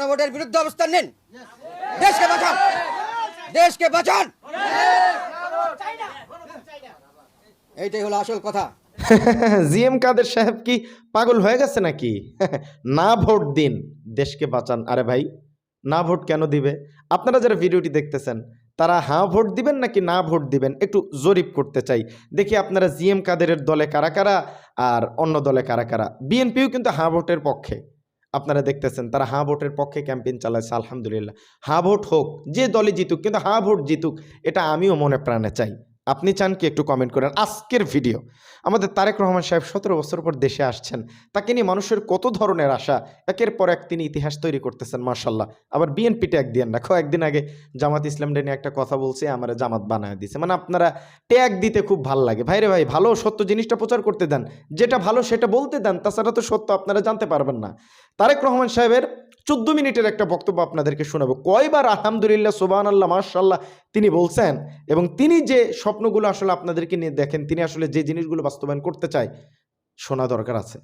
গণভোটের বিরুদ্ধে অবস্থান নিন। দেশকে বাঁচান। দেশকে বাঁচান। এইটাই হলো আসল কথা। জিএম কাদের সাহেব কি পাগল হয়ে গেছে নাকি? না ভোট দিন, দেশকে বাঁচান। আরে ভাই, না ভোট কেন দিবে? আপনারা যারা ভিডিওটি দেখতেছেন, তারা হ্যাঁ ভোট দিবেন নাকি না ভোট দিবেন একটু জরিপ করতে চাই। দেখি আপনারা জিএম কাদেরের দলে কারা কারা আর অন্য দলে কারা কারা। বিএনপিও কিন্তু হ্যাঁ ভোটের পক্ষে। আপনারা দেখতেছেন, তারা হাঁ ভোটের পক্ষে ক্যাম্পেইন চালাচ্ছে আলহামদুলিল্লাহ। হাঁ ভোট হোক, যে দলে জিতুক, কিন্তু হাঁ ভোট জিতুক, এটা আমিও মনে প্রাণে চাই। আপনি চান কি একটু কমেন্ট করেন। আজকের ভিডিও আমাদের তারেক রহমান সাহেব সতেরো বছর পর দেশে আসছেন। তাকে নিয়ে মানুষের কত ধরনের আশা? একের পর এক তিনি ইতিহাস তৈরি করতেছেন মার্শাল্লাহ আবার বিএনপি ট্যাগ দিয়ে রাখো একদিন আগে জামাত ইসলাম নিয়ে একটা কথা বলছে, আমার জামাত বানায় দিছে। মানে আপনারা ট্যাগ দিতে খুব ভালো লাগে। ভাইরে ভাই, ভালো সত্য জিনিসটা প্রচার করতে দেন। যেটা ভালো সেটা বলতে দেন, তাছাড়া তো সত্য আপনারা জানতে পারবেন না। তারেক রহমান সাহেবের চোদ্দ মিনিটের একটা বক্তব্য আপনাদেরকে শোনাবো। কয়বার আলহামদুলিল্লাহ সুবান আল্লাহ মার্শাল্লাহ তিনি বলছেন এবং তিনি যে স্বপ্নগুলো আসলে আপনাদেরকে নিয়ে দেখেন, তিনি আসলে যে জিনিসগুলো বাস্তবায়ন করতে চায়, শোনা দরকার আছে।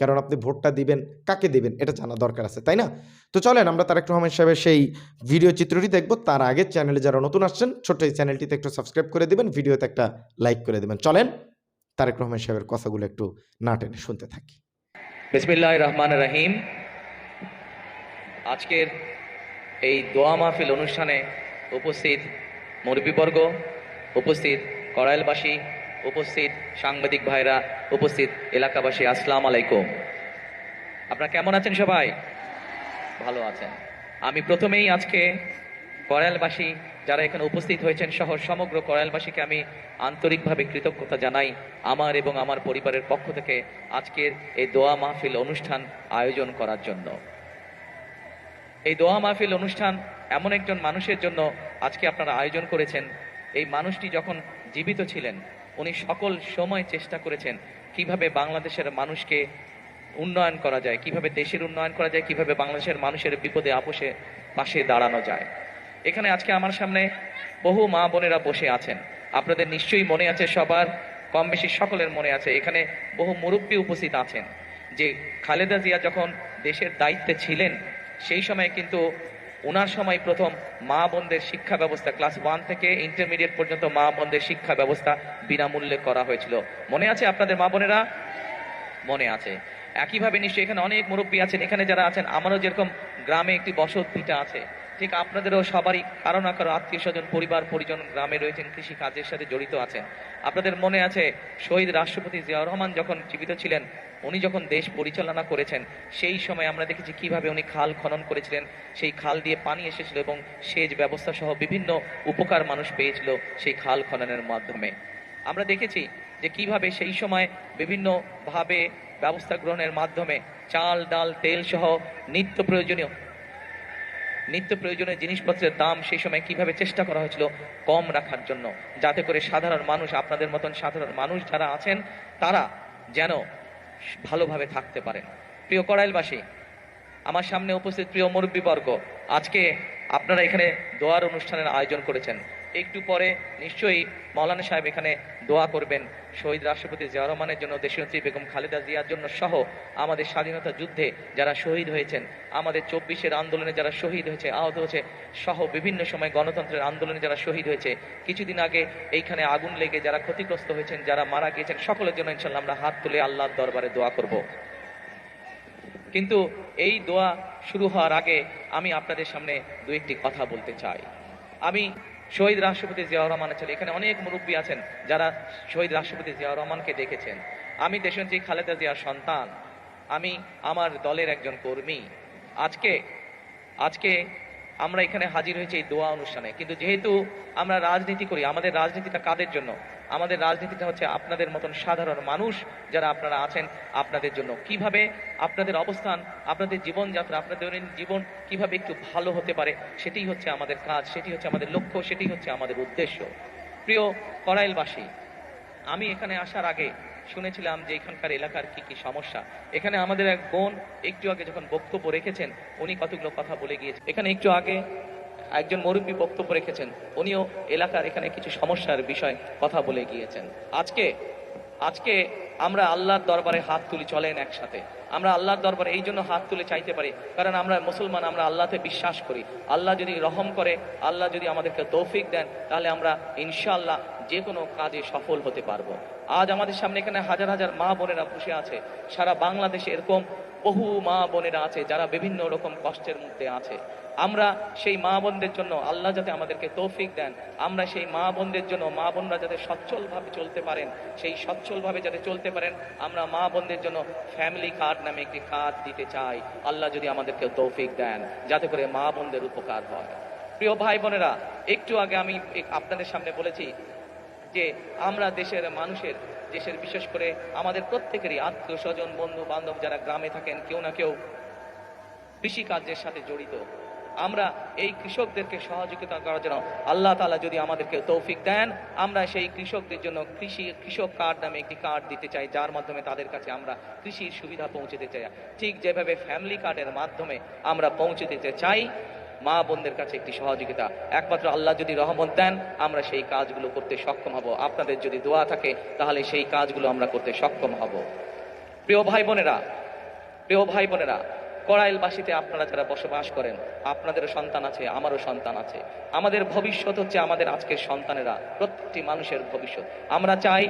কারণ আপনি ভোটটা দিবেন, কাকে দিবেন, এটা জানা দরকার আছে, তাই না? তো চলেন, আমরা তারেক রহমান সাহেবের সেই ভিডিও চিত্রটি দেখব। তার আগে চ্যানেলে যারা নতুন আসছেন, ছোট্ট এই চ্যানেলটিতে একটু সাবস্ক্রাইব করে দেবেন, ভিডিওতে একটা লাইক করে দেবেন। চলেন, তারেক রহমান সাহেবের কথাগুলো একটু না টেনে শুনতে থাকি। বিসমিল্লাহ রহমান রহিম। আজকের এই দোয়া মাহফিল অনুষ্ঠানে উপস্থিত মুরব্বীবর্গ, উপস্থিত করাইলবাসী, উপস্থিত সাংবাদিক ভাইরা, উপস্থিত এলাকাবাসী, আসসালাম আলাইকুম। আপনারা কেমন আছেন সবাই? ভালো আছেন। আমি প্রথমেই আজকে করাইলবাসী যারা এখানে উপস্থিত হয়েছেন সহ সমগ্র করাইলবাসীকে আমি আন্তরিকভাবে কৃতজ্ঞতা জানাই আমার এবং আমার পরিবারের পক্ষ থেকে আজকের এই দোয়া মাহফিল অনুষ্ঠান আয়োজন করার জন্য। এই দোয়া মাহফিল অনুষ্ঠান এমন একজন মানুষের জন্য আজকে আপনারা আয়োজন করেছেন। এই মানুষটি যখন জীবিত ছিলেন, উনি সকল সময় চেষ্টা করেছেন কীভাবে বাংলাদেশের মানুষকে উন্নয়ন করা যায়, কীভাবে দেশের উন্নয়ন করা যায়, কীভাবে বাংলাদেশের মানুষের বিপদে আপোষে পাশে দাঁড়ানো যায়। এখানে আজকে আমার সামনে বহু মা বোনেরা বসে আছেন। আপনাদের নিশ্চয়ই মনে আছে সবার কম বেশি সকলের মনে আছে, এখানে বহু মুরব্বী উপস্থিত আছেন। যে খালেদা জিয়া যখন দেশের দায়িত্বে ছিলেন সেই সময় কিন্তু ওনার সময় প্রথম মা বোনদের শিক্ষা ব্যবস্থা, ক্লাস ওয়ান থেকে ইন্টারমিডিয়েট পর্যন্ত মা বোনদের শিক্ষা ব্যবস্থা বিনামূল্যে করা হয়েছিল। মনে আছে আপনাদের মা বোনেরা? মনে আছে। একইভাবে নিশ্চয়ই এখানে অনেক মুরব্বী আছেন, এখানে যারা আছেন, আমারও যেরকম গ্রামে একটি বসত ভিটা আছে, ঠিক আপনাদেরও সবারই কারও না কারও আত্মীয় স্বজন, পরিবার, পরিজন গ্রামে রয়েছেন, কৃষি কাজের সাথে জড়িত আছেন। আপনাদের মনে আছে শহীদ রাষ্ট্রপতি জিয়াউর রহমান যখন জীবিত ছিলেন উনি যখন দেশ পরিচালনা করেছেন, সেই সময় আমরা দেখেছি কীভাবে উনি খাল খনন করেছিলেন। সেই খাল দিয়ে পানি এসেছিল এবং সেচ ব্যবস্থা সহ বিভিন্ন উপকার মানুষ পেয়েছিল সেই খাল খননের মাধ্যমে। আমরা দেখেছি যে কীভাবে সেই সময় বিভিন্নভাবে ব্যবস্থা গ্রহণের মাধ্যমে চাল, ডাল, তেল সহ নিত্য প্রয়োজনীয় নিত্য প্রয়োজনীয় জিনিসপত্রের দাম সেই সময় কীভাবে চেষ্টা করা হয়েছিল কম রাখার জন্য। যাতে করে সাধারণ মানুষ, আপনাদের মতন সাধারণ মানুষ যারা আছেন, তারা যেন ভালোভাবে থাকতে পারেন প্রিয় কড়াইলবাসী আমার সামনে উপস্থিত প্রিয় মুরব্বীবর্গ, আজকে আপনারা এখানে দোয়ার অনুষ্ঠানের আয়োজন করেছেন। একটু পরে নিশ্চয়ই মৌলানা সাহেব এখানে দোয়া করবেন। শহীদ রাষ্ট্রপতি জিয়া রহমানের জন্য দেশনেত্রী বেগম খালেদা জিয়ার জন্য সহ আমাদের স্বাধীনতা যুদ্ধে যারা শহীদ হয়েছেন, আমাদের চব্বিশের আন্দোলনে যারা শহীদ হয়েছে, আহত হয়েছে, সহ বিভিন্ন সময় গণতন্ত্রের আন্দোলনে যারা শহীদ হয়েছে, কিছুদিন আগে এইখানে আগুন লেগে যারা ক্ষতিগ্রস্ত হয়েছেন, যারা মারা গিয়েছেন, সকলের জন্য ইনশাল্লাহ আমরা হাত তুলে আল্লাহর দরবারে দোয়া করব। কিন্তু এই দোয়া শুরু হওয়ার আগে আমি আপনাদের সামনে দু একটি কথা বলতে চাই। আমি শহীদ রাষ্ট্রপতি জিয়াউর রহমান ছিল এখানে অনেক মুরব্বী আছেন যারা শহীদ রাষ্ট্রপতি জিয়াউর রহমানকে দেখেছেন। আমি দেশনেত্রী খালেদা জিয়ার সন্তান। আমি আমার দলের একজন কর্মী। আজকে আজকে আমরা এখানে হাজির হয়েছি এই দোয়া অনুষ্ঠানে। কিন্তু যেহেতু আমরা রাজনীতি করি, আমাদের রাজনীতিটা কাদের জন্য? আমাদের রাজনীতিটা হচ্ছে আপনাদের মতন সাধারণ মানুষ যারা আপনারা আছেন আপনাদের জন্য। কীভাবে আপনাদের অবস্থান, আপনাদের জীবনযাত্রা, আপনাদের জীবন কীভাবে একটু ভালো হতে পারে, সেটাই হচ্ছে আমাদের কাজ সেটি হচ্ছে আমাদের লক্ষ্য সেটি হচ্ছে আমাদের উদ্দেশ্য। প্রিয় করাইলবাসী, আমি এখানে আসার আগে শুনেছিলাম যে এখানকার এলাকার কি কি সমস্যা। এখানে আমাদের এক বোন একটু আগে যখন বক্তব্য রেখেছেন, উনি কতগুলো কথা বলে গিয়েছেন এখানে একটু আগে একজন মুরব্বী বক্তব্য রেখেছেন, উনিও এলাকার এখানে কিছু সমস্যার বিষয় কথা বলে গিয়েছেন। আজকে আজকে আমরা আল্লাহর দরবারে হাত তুলি চলেন একসাথে। আমরা আল্লাহর দরবারে এই জন্য হাত তুলে চাইতে পারি, কারণ আমরা মুসলমান, আমরা আল্লাহতে বিশ্বাস করি। আল্লাহ যদি রহম করে, আল্লাহ যদি আমাদেরকে তৌফিক দেন, তাহলে আমরা ইনশাআল্লাহ যে কোনো কাজে সফল হতে পারব। আজ আমাদের সামনে এখানে হাজার হাজার মা বোনেরা বসে আছে। সারা বাংলাদেশে এরকম বহু মা বোনেরা আছে যারা বিভিন্ন রকম কষ্টের মধ্যে আছে। আমরা সেই মা বোনদের জন্য আল্লাহ যাতে আমাদেরকে তৌফিক দেন। আমরা সেই মা বোনদের জন্য, মা বোনরা যাতে সচ্ছলভাবে চলতে পারেন, সেই সচ্ছলভাবে যাতে চলতে পারেন, আমরা মা বোনদের জন্য ফ্যামিলি কার্ড নামে একটি কার্ড দিতে চাই। আল্লাহ যদি আমাদেরকে তৌফিক দেন, যাতে করে মা বোনদের উপকার হয়। প্রিয় ভাই বোনেরা, একটু আগে আমি আপনাদের সামনে বলেছি যে আমরা দেশের মানুষের, দেশের বিশেষ করে আমাদের প্রত্যেকেরই আত্মীয় স্বজন, বন্ধু বান্ধব যারা গ্রামে থাকেন, কেউ না কেউ কৃষিকার্যের সাথে জড়িত। আমরা এই কৃষকদেরকে সহযোগিতা করার জন্য আল্লাহ তাআলা যদি আমাদেরকে তৌফিক দেন, আমরা সেই কৃষকদের জন্য কৃষি কৃষক কার্ড নামে একটি কার্ড দিতে চাই, যার মাধ্যমে তাদের কাছে আমরা কৃষির সুবিধা পৌঁছে দিতে চাই। ঠিক যেভাবে ফ্যামিলি কার্ডের মাধ্যমে আমরা পৌঁছে দিতে চাই মা বোনদের কাছে একটি সহযোগিতা। একমাত্র আল্লাহ যদি রহমত দেন, আমরা সেই কাজগুলো করতে সক্ষম হব। আপনাদের যদি দোয়া থাকে, তাহলে সেই কাজগুলো আমরা করতে সক্ষম হব। প্রিয় ভাই বোনেরা, প্রিয় ভাই বোনেরা কড়াইলবাসীতে আপনারা যারা বসবাস করেন, আপনাদেরও সন্তান আছে, আমারও সন্তান আছে। আমাদের ভবিষ্যৎ হচ্ছে আমাদের আজকের সন্তানেরা, প্রত্যেকটি মানুষের ভবিষ্যৎ। আমরা চাই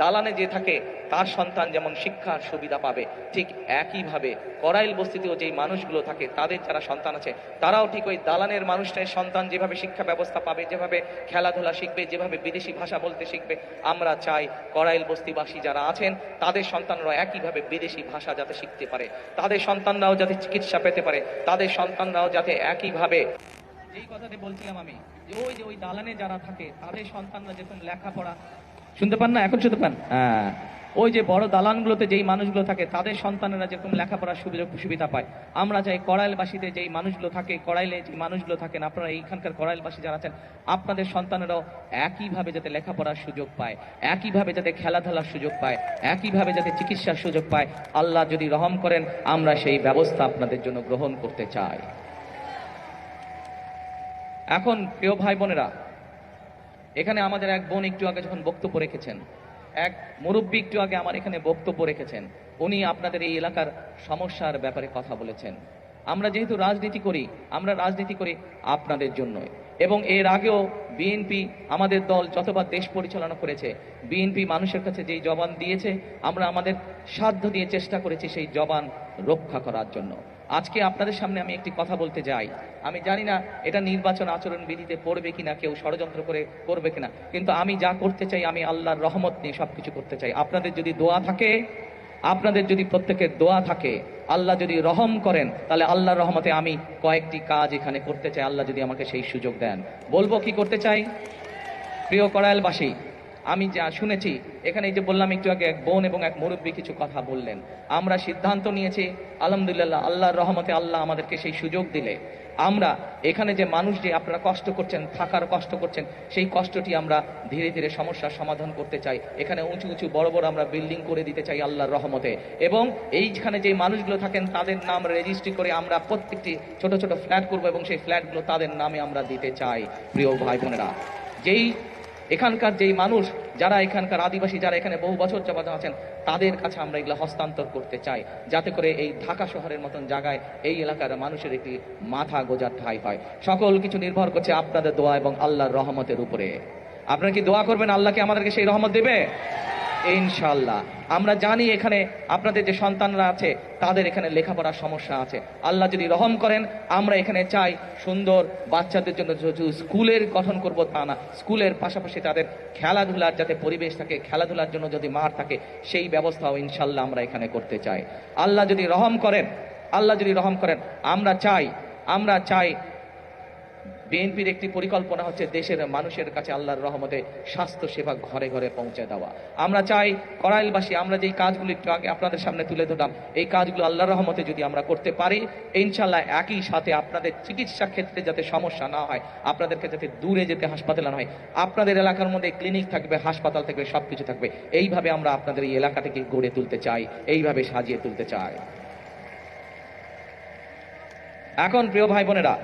দালানে যে থাকে, তার সন্তান যেমন শিক্ষার সুবিধা পাবে, ঠিক একইভাবে করাইল বস্তিতেও যেই মানুষগুলো থাকে, তাদের যারা সন্তান আছে, তারাও ঠিক ওই দালানের মানুষটার সন্তান যেভাবে শিক্ষা ব্যবস্থা পাবে, যেভাবে খেলাধুলা শিখবে, যেভাবে বিদেশি ভাষা বলতে শিখবে। আমরা চাই করাইল বস্তিবাসী যারা আছেন, তাদের সন্তানরাও একইভাবে বিদেশি ভাষা যাতে শিখতে পারে, তাদের সন্তানরাও যাতে চিকিৎসা পেতে পারে, তাদের সন্তানরাও যাতে একইভাবে যেই কথাতে বলছিলাম আমি, যে ওই যে ওই দালানে যারা থাকে, তাদের সন্তানরা যেরকম লেখাপড়া শুনতে পান না? এখন শুনতে পান? হ্যাঁ। ওই যে বড় দালানগুলোতে যেই মানুষগুলো থাকে, তাদের সন্তানেরা যেরকম লেখাপড়ার সুবিধা সুবিধা পায়। আমরা চাই কড়াইলবাসীতে যেই মানুষগুলো থাকে কড়াইলে যে মানুষগুলো থাকেন, আপনারা এইখানকার কড়াইলবাসী যারা আছেন, আপনাদের সন্তানেরাও একইভাবে যাতে লেখাপড়ার সুযোগ পায়, একইভাবে যাতে খেলাধুলার সুযোগ পায়, একইভাবে যাতে চিকিৎসার সুযোগ পায়। আল্লাহ যদি রহম করেন, আমরা সেই ব্যবস্থা আপনাদের জন্য গ্রহণ করতে চাই। এখন, প্রিয় ভাই বোনেরা এখানে আমাদের এক বোন একটু আগে যখন বক্তব্য রেখেছেন, এক মুরব্বী একটু আগে আমার এখানে বক্তব্য রেখেছেন, উনি আপনাদের এই এলাকার সমস্যার ব্যাপারে কথা বলেছেন। আমরা যেহেতু রাজনীতি করি, আমরা রাজনীতি করি আপনাদের জন্যই। এবং এর আগেও বিএনপি আমাদের দল যতবার দেশ পরিচালনা করেছে, বিএনপি মানুষের কাছে যেই জবান দিয়েছে, আমরা আমাদের সাধ্য দিয়ে চেষ্টা করেছি সেই জবান রক্ষা করার জন্য। আজকে আপনাদের সামনে আমি একটি কথা বলতে যাই। আমি জানি না এটা নির্বাচন আচরণ বিধিতে পড়বে কিনা, কেউ ষড়যন্ত্র করে করবে কিনা। কিন্তু আমি যা করতে চাই, আমি আল্লাহর রহমত নিয়ে সবকিছু করতে চাই। আপনাদের যদি দোয়া থাকে, আপনাদের যদি প্রত্যেকের দোয়া থাকে, আল্লাহ যদি রহম করেন, তাহলে আল্লাহর রহমতে আমি কয়েকটি কাজ এখানে করতে চাই। আল্লাহ যদি আমাকে সেই সুযোগ দেন। বলব কি করতে চাই? প্রিয় করাইলবাসী আমি যা শুনেছি, এখানে যে বললাম একটু আগে এক বোন এবং এক মুরব্বী কিছু কথা বললেন। আমরা সিদ্ধান্ত নিয়েছি, আলহামদুলিল্লাহ, আল্লাহর রহমতে আল্লাহ আমাদেরকে সেই সুযোগ দিলে। আমরা এখানে যে মানুষ যে আপনারা কষ্ট করছেন, থাকার কষ্ট করছেন, সেই কষ্টটি আমরা ধীরে ধীরে সমস্যার সমাধান করতে চাই। এখানে উঁচু উঁচু, বড় বড় আমরা বিল্ডিং করে দিতে চাই আল্লাহর রহমতে। এবং এইখানে যে মানুষগুলো থাকেন, তাদের নাম রেজিস্ট্রি করে আমরা প্রত্যেকটি ছোট ছোট ফ্ল্যাট করব এবং সেই ফ্ল্যাটগুলো তাদের নামে আমরা দিতে চাই। প্রিয় ভাই বোনেরা, যেই এখানকার যেই মানুষ, যারা এখানকার আদিবাসী, যারা এখানে বহু বছর যাবত আছেন, তাদের কাছে আমরা এগুলো হস্তান্তর করতে চাই। যাতে করে এই ঢাকা শহরের মতন জায়গায় এই এলাকার মানুষের একটি মাথা গোজার ঠাই হয় সকল কিছু নির্ভর করছে আপনাদের দোয়া এবং আল্লাহর রহমতের উপরে। আপনারা কি দোয়া করবেন আল্লাহকে আমাদেরকে সেই রহমত দেবে? ইনশাল্লাহ আমরা জানি এখানে আপনাদের যে সন্তানরা আছে, তাদের এখানে লেখাপড়ার সমস্যা আছে। আল্লাহ যদি রহম করেন, আমরা এখানে চাই সুন্দর বাচ্চাদের জন্য স্কুলের গঠন করব তা না। স্কুলের পাশাপাশি তাদের খেলাধুলার যাতে পরিবেশ থাকে, খেলাধুলার জন্য যদি মাঠ থাকে, সেই ব্যবস্থাও ইনশাল্লাহ আমরা এখানে করতে চাই। আল্লাহ যদি রহম করেন, আল্লাহ যদি রহম করেন, আমরা চাই আমরা চাই বিএনপির একটি পরিকল্পনা হচ্ছে দেশের মানুষের কাছে আল্লাহর রহমতে স্বাস্থ্য সেবা ঘরে ঘরে পৌঁছে দেওয়া। আমরা চাই করাইলবাসী, আমরা যেই কাজগুলি একটু আগে আপনাদের সামনে তুলে ধরলাম, এই কাজগুলো আল্লাহর রহমতে যদি আমরা করতে পারি ইনশাল্লাহ একই সাথে আপনাদের চিকিৎসা ক্ষেত্রে যাতে সমস্যা না হয়, আপনাদেরকে যাতে দূরে যেতে হাসপাতালে না হয়, আপনাদের এলাকার মধ্যে ক্লিনিক থাকবে, হাসপাতাল থাকবে সব কিছু থাকবে, এইভাবে আমরা আপনাদের এই এলাকাটাকে গড়ে তুলতে চাই, এইভাবে সাজিয়ে তুলতে চাই। এখন প্রিয় ভাই বোনেরা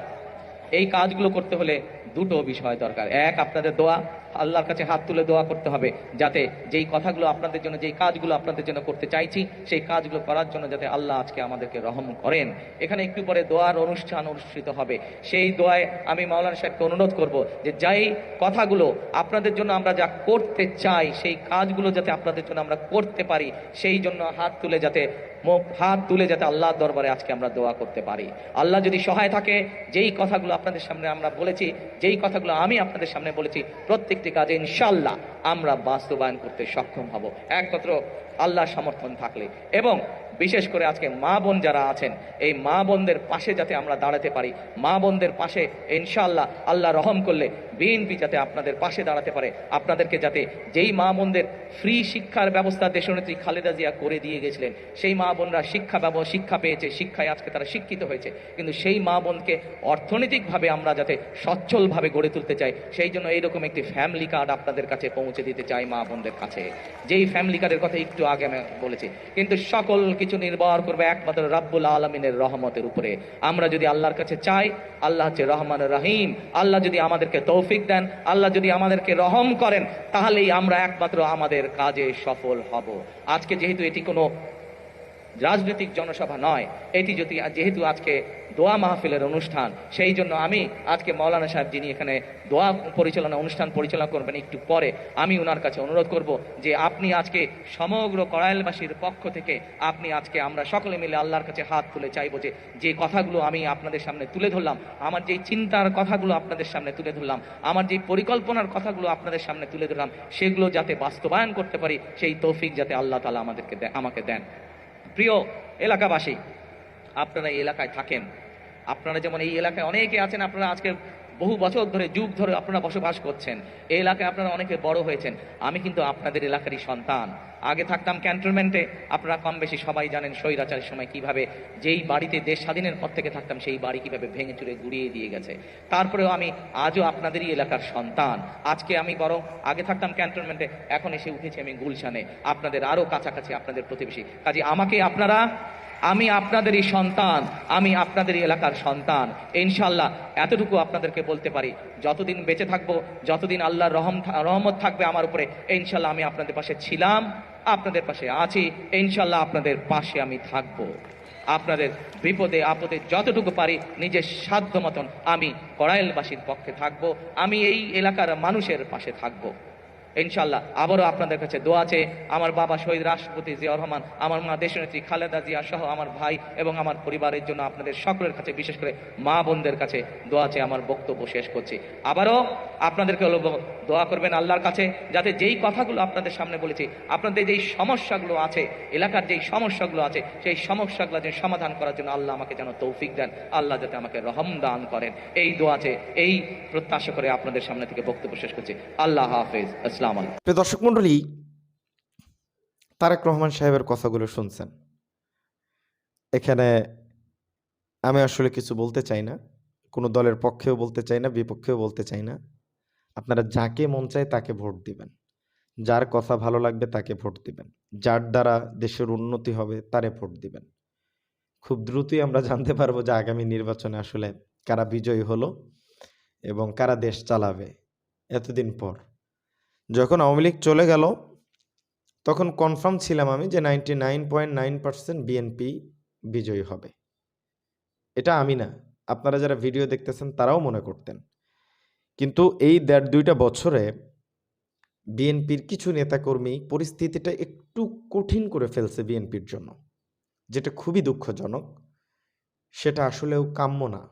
এই কাজগুলো করতে হলে দুটো বিষয় দরকার। এক, আপনাদের দোয়া, আল্লাহর কাছে হাত তুলে দোয়া করতে হবে যাতে যেই কথাগুলো আপনাদের জন্য, যেই কাজগুলো আপনাদের জন্য করতে চাইছি, সেই কাজগুলো করার জন্য যাতে আল্লাহ আজকে আমাদেরকে রহম করেন। এখানে একটু পরে দোয়ার অনুষ্ঠান অনুষ্ঠিত হবে। সেই দোয়ায় আমি মাওলানা সাহেবকে অনুরোধ করব যে যাই কথাগুলো আপনাদের জন্য আমরা যা করতে চাই, সেই কাজগুলো যাতে আপনাদের জন্য আমরা করতে পারি, সেই জন্য হাত তুলে যাতে হাত তুলে যাতে আল্লাহর দরবারে আজকে আমরা দোয়া করতে পারি। আল্লাহ যদি সহায় থাকে, যেই কথাগুলো আপনাদের সামনে আমরা বলেছি, যেই কথাগুলো আমি আপনাদের সামনে বলেছি, প্রত্যেকটি কাজে ইনশাল্লাহ আমরা বাস্তবায়ন করতে সক্ষম হব। একমাত্র আল্লাহ সমর্থন থাকলে। এবং বিশেষ করে আজকে মা বোন যারা আছেন, এই মা বোনদের পাশে যাতে আমরা দাঁড়াতে পারি। মা বোনদের পাশে ইনশাআল্লাহ আল্লাহ রহম করলে বিএনপি যাতে আপনাদের পাশে দাঁড়াতে পারে, আপনাদেরকে যাতে যেই মা বোনদের ফ্রি শিক্ষার ব্যবস্থা দেশনেত্রী খালেদা জিয়া করে দিয়ে গেছিলেন, সেই মা বোনরা শিক্ষা ব্যবহার শিক্ষা পেয়েছে, শিক্ষায় আজকে তারা শিক্ষিত হয়েছে, কিন্তু সেই মা বোনকে অর্থনৈতিকভাবে আমরা যাতে সচ্ছলভাবে গড়ে তুলতে চাই, সেই জন্য এইরকম একটি ফ্যামিলি কার্ড আপনাদের কাছে পৌঁছে দিতে চাই মা বোনদের কাছে। যেই ফ্যামিলি কার্ডের কথা একটু আগে আমি বলেছি, কিন্তু সকল কিছু নির্ভর করবে একমাত্র রাব্বুল আলমিনের রহমতের উপরে। আমরা যদি আল্লাহর কাছে চাই, আল্লাহ হচ্ছে রহমান রহিম, আল্লাহ যদি আমাদেরকে তৌফিক দেন। আল্লাহ যদি আমাদেরকে রহম করেন, তাহলেই আমরা একমাত্র আমাদের কাজে সফল হব। আজকে যেহেতু এটি কোনো রাজনৈতিক জনসভা নয়, এটি যদি যেহেতু আজকে দোয়া মাহফিলের অনুষ্ঠান। সেই জন্য আমি আজকে মৌলানা সাহেব যিনি এখানে দোয়া পরিচালনা, অনুষ্ঠান পরিচালনা করবেন একটু পরে, আমি ওনার কাছে অনুরোধ করব যে আপনি আজকে সমগ্র কড়াইলবাসীর পক্ষ থেকে আপনি আজকে আমরা সকলে মিলে আল্লাহর কাছে হাত তুলে চাইব যে যে কথাগুলো আমি আপনাদের সামনে তুলে ধরলাম, আমার যেই চিন্তার কথাগুলো আপনাদের সামনে তুলে ধরলাম, আমার যেই পরিকল্পনার কথাগুলো আপনাদের সামনে তুলে ধরলাম, সেগুলো যাতে বাস্তবায়ন করতে পারি, সেই তৌফিক যাতে আল্লাহ তালা আমাদেরকে আমাকে দেন। প্রিয় এলাকাবাসী, আপনারা এই এলাকায় থাকেন। আপনারা যেমন এই এলাকায় অনেকে আছেন, আপনারা আজকে বহু বছর ধরে, যুগ ধরে আপনারা বসবাস করছেন। এই এলাকায় আপনারা অনেকে বড় হয়েছেন। আমি কিন্তু আপনাদের এলাকারই সন্তান। আগে থাকতাম ক্যান্টনমেন্টে, আপনারা কম বেশি সবাই জানেন স্বৈরাচারের সময় কীভাবে যেই বাড়িতে দেশ স্বাধীনের পর থেকে থাকতাম, সেই বাড়ি কীভাবে ভেঙে চুরে গুড়িয়ে দিয়ে গেছে। তারপরেও আমি আজও আপনাদেরই এলাকার সন্তান। আজকে আমি বরং আগে থাকতাম ক্যান্টনমেন্টে, এখন এসে উঠেছি আমি গুলশানে। আপনাদের আরও কাছাকাছি, আপনাদের প্রতিবেশী। কাজে আমাকে আপনারা আমি আপনাদেরই সন্তান, আমি আপনাদেরই এলাকার সন্তান। ইনশাল্লাহ এতটুকু আপনাদেরকে বলতে পারি। যতদিন বেঁচে থাকব, যতদিন আল্লাহর রহম রহমত থাকবে আমার উপরে ইনশাল্লাহ আমি আপনাদের পাশে ছিলাম, আপনাদের পাশে আছি ইনশাল্লাহ আপনাদের পাশে আমি থাকব। আপনাদের বিপদে, আপদে যতটুকু পারি নিজের সাধ্য মতন আমি কড়াইলবাসীর পক্ষে থাকব, আমি এই এলাকার মানুষের পাশে থাকব। ইনশাল্লাহ আবারও আপনাদের কাছে দোয়া আছে। আমার বাবা শহীদ রাষ্ট্রপতি জিয়া রহমান, আমার মা দেশনেত্রী খালেদা জিয়া সহ আমার ভাই এবং আমার পরিবারের জন্য আপনাদের সকলের কাছে, বিশেষ করে মা বোনদের কাছে দোয়া আছে আমার বক্তব্য শেষ করছি। আবারও আপনাদেরকে বলব দোয়া করবেন আল্লাহর কাছে, যাতে যেই কথাগুলো আপনাদের সামনে বলেছি, আপনাদের যেই সমস্যাগুলো আছে, এলাকার যেই সমস্যাগুলো আছে, সেই সমস্যাগুলো যে সমাধান করার জন্য আল্লাহ আমাকে যেন তৌফিক দেন, আল্লাহ যাতে আমাকে রহম দান করেন। এই দোয়া আছে, এই প্রত্যাশা করে আপনাদের সামনে থেকে বক্তব্য শেষ করছি। আল্লাহ হাফেজ। আসসালাম আলাইকুম। দর্শক মণ্ডলী, তারেক রহমান সাহেবের কথাগুলো শুনছেন। এখানে আমি আসলে কিছু বলতে চাই না, কোনো দলের পক্ষেও বলতে চাই না, বিপক্ষেও বলতে চাই না। আপনারা যাকে মন চায় তাকে ভোট দিবেন। যার কথা ভালো লাগবে তাকে ভোট দিবেন। যার দ্বারা দেশের উন্নতি হবে তারে ভোট দিবেন। খুব দ্রুতই আমরা জানতে পারব যে আগামী নির্বাচনে আসলে কারা বিজয়ী হলো এবং কারা দেশ চালাবে এতদিন পর। যখন আওয়ামী লীগ চলে গেল, তখন কনফার্ম ছিলাম আমি যে ninety nine point nine percent BNP বিজয়ী হবে। এটা আমি না। আপনারা যারা ভিডিও দেখতেছেন তারাও মনে করতেন। কিন্তু এই দেড় দুইটা বছরে বিএনপির কিছু নেতাকর্মী পরিস্থিতিটা একটু কঠিন করে ফেলছে বিএনপির জন্য, যেটা খুবই দুঃখজনক। সেটা আসলেও কাম্য না,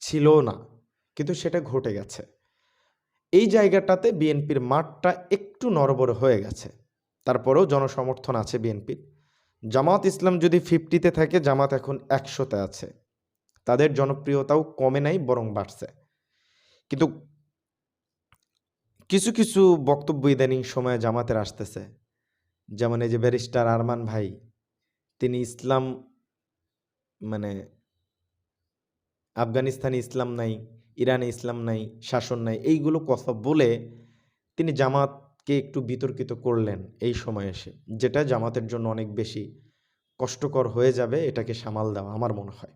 ছিলও না, কিন্তু সেটা ঘটে গেছে। এই জায়গাটাতে বিএনপির মাঠটা একটু নরবর হয়ে গেছে। তারপরেও জনসমর্থন আছে বিএনপির। জামাত ইসলাম যদি ফিফটিতে থাকে, জামাত এখন একশোতে আছে। তাদের জনপ্রিয়তাও কমে নাই, বরং বাড়ছে। কিন্তু কিছু কিছু বক্তব্য ইদানিং সময়ে জামাতের আসতেছে। যেমন এই যে ব্যারিস্টার আরমান ভাই, তিনি ইসলাম মানে আফগানিস্তানে ইসলাম নাই, ইরানে ইসলাম নাই, শাসন নাই, এইগুলো কথা বলে তিনি জামাতকে একটু বিতর্কিত করলেন এই সময় এসে। যেটা জামাতের জন্য অনেক বেশি কষ্টকর হয়ে যাবে, এটাকে সামাল দেওয়া আমার মনে হয়।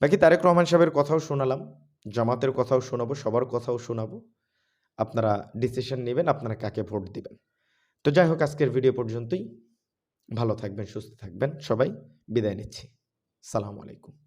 বাকি তারেক রহমান সাহেবের কথাও শোনালাম, জামাতের কথাও শোনাবো, সবার কথাও শোনাবো। আপনারা ডিসিশন নেবেন, আপনারা কাকে ভোট দিবেন। তো যাই হোক, আজকের ভিডিও পর্যন্তই। ভালো থাকবেন, সুস্থ থাকবেন। সবাই বিদায় নিচ্ছি। সালামু আলাইকুম।